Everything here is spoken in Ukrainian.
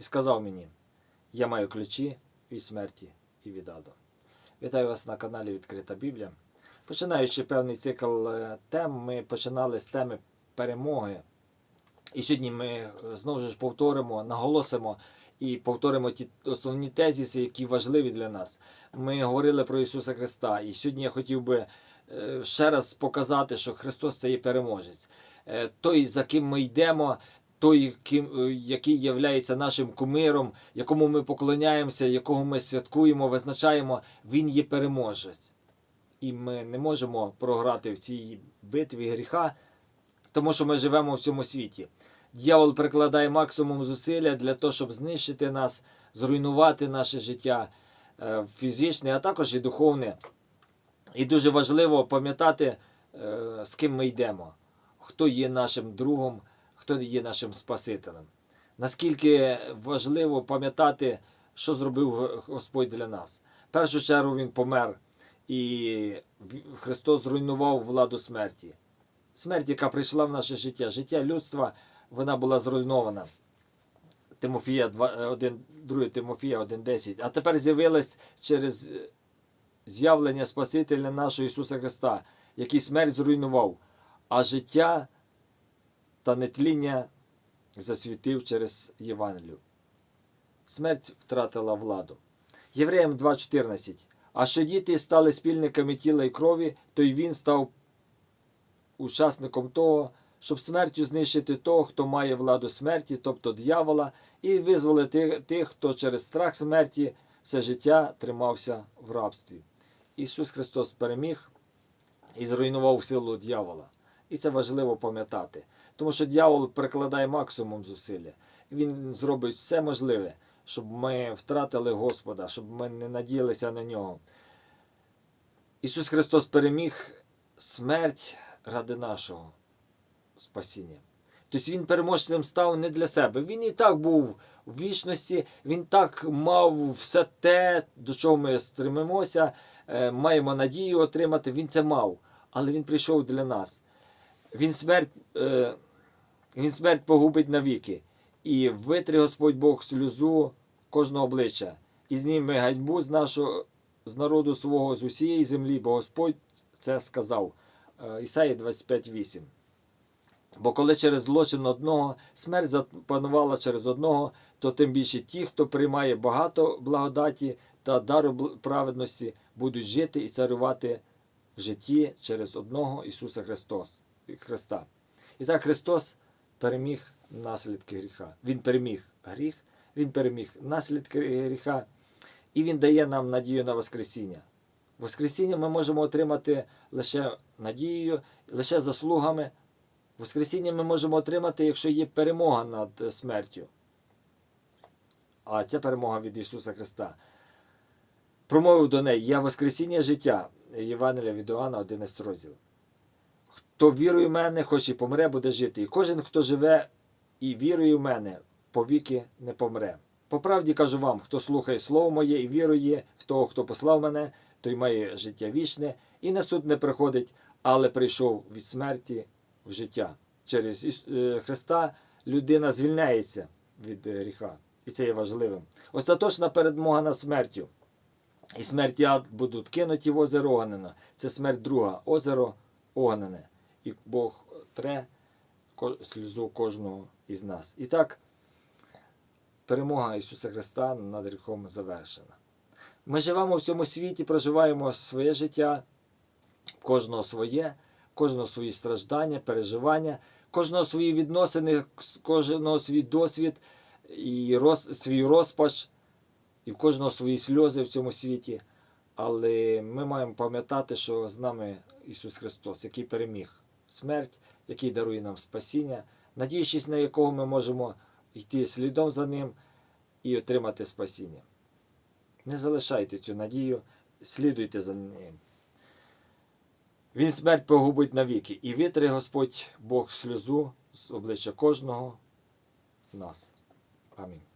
і сказав мені: Я маю ключі від смерті і від аду. Вітаю вас на каналі Відкрита Біблія. Починаючи певний цикл е, тем, ми починали з теми перемоги. І сьогодні ми е, знову ж повторимо, наголосимо і повторимо ті основні тезиси, які важливі для нас. Ми говорили про Ісуса Христа, і сьогодні я хотів би е, ще раз показати, що Христос це є переможець. Той, за ким ми йдемо, той, е, який є нашим кумиром, якому ми поклоняємося, якого ми святкуємо, визначаємо, він є переможець. І ми не можемо програти в цій битві гріха, тому що ми живемо в цьому світі. Дьявол прикладає максимум зусилля для того, щоб знищити нас, зруйнувати наше життя е, фізичне, а також і духовне. І дуже важливо пам'ятати, е, з ким ми йдемо, хто є нашим другом, хто є нашим Спасителем. Наскільки важливо пам'ятати, що зробив Господь для нас. В першу чергу Він помер, і Христос зруйнував владу смерті. Смерть, яка прийшла в наше життя, життя людства, вона була зруйнована. Тимофія 1, 2 Тимофія 1.10. А тепер з'явилась через з'явлення Спасителя нашого Ісуса Христа, який смерть зруйнував, а життя та нетління засвітив через Євангелію. Смерть втратила владу. Євреям 2.14. А що діти стали спільниками тіла і крові, то й він став учасником того, щоб смертю знищити того, хто має владу смерті, тобто дьявола, і визволити тих, хто через страх смерті все життя тримався в рабстві. Ісус Христос переміг і зруйнував силу дьявола. І це важливо пам'ятати. Тому що дьявол прикладає максимум зусилля. Він зробить все можливе, щоб ми втратили Господа, щоб ми не надіялися на нього. Ісус Христос переміг смерть ради нашого спасіння. Тобто Він переможцем став не для себе. Він і так був у вічності, він так мав все те, до чого ми стремимося, е, маємо надію отримати. Він це мав, але він прийшов для нас. Він смерть, е, він смерть погубить навіки. І витри Господь Бог сльозу кожного обличчя, і зніме ганьбу з нашого з народу свого з усієї землі, бо Господь це сказав. Е, Ісаї 25.8. Бо коли через злочин одного смерть запанувала через одного, то тим більше ті, хто приймає багато благодаті та дару праведності, будуть жити і царювати в житті через одного Ісуса Христос, Христа. І так Христос переміг наслідки гріха. Він переміг гріх, Він переміг наслідки гріха, і Він дає нам надію на Воскресіння. Воскресіння ми можемо отримати лише надією, лише заслугами. Воскресіння ми можемо отримати, якщо є перемога над смертю. А це перемога від Ісуса Христа. Промовив до неї: Я Воскресіння життя. Євангелія від Іоанна, 11 розділ. Хто вірує в мене, хоч і помре, буде жити. І кожен, хто живе і вірує в мене, повіки не помре. По правді кажу вам, хто слухає Слово моє і вірує в того, хто послав мене, той має життя вічне, і на суд не приходить, але прийшов від смерті в життя. Через е, Христа людина звільняється від е, гріха. І це є важливим. Остаточна перемога над смертю. І смерть ад будуть кинуті в озеро Огнене. Це смерть друга, озеро Огнене. І Бог тре сльозу кожного із нас. І так, перемога Ісуса Христа над гріхом завершена. Ми живемо в цьому світі, проживаємо своє життя, кожного своє, кожного свої страждання, переживання, кожного свої відносини, кожного свій досвід і роз, свій розпач, і в кожного свої сльози в цьому світі. Але ми маємо пам'ятати, що з нами Ісус Христос, який переміг смерть, який дарує нам спасіння, надіючись на якого ми можемо йти слідом за Ним і отримати спасіння. Не залишайте цю надію, слідуйте за ним. Він смерть погубить навіки, і витре Господь Бог сльозу з обличчя кожного нас. Амінь.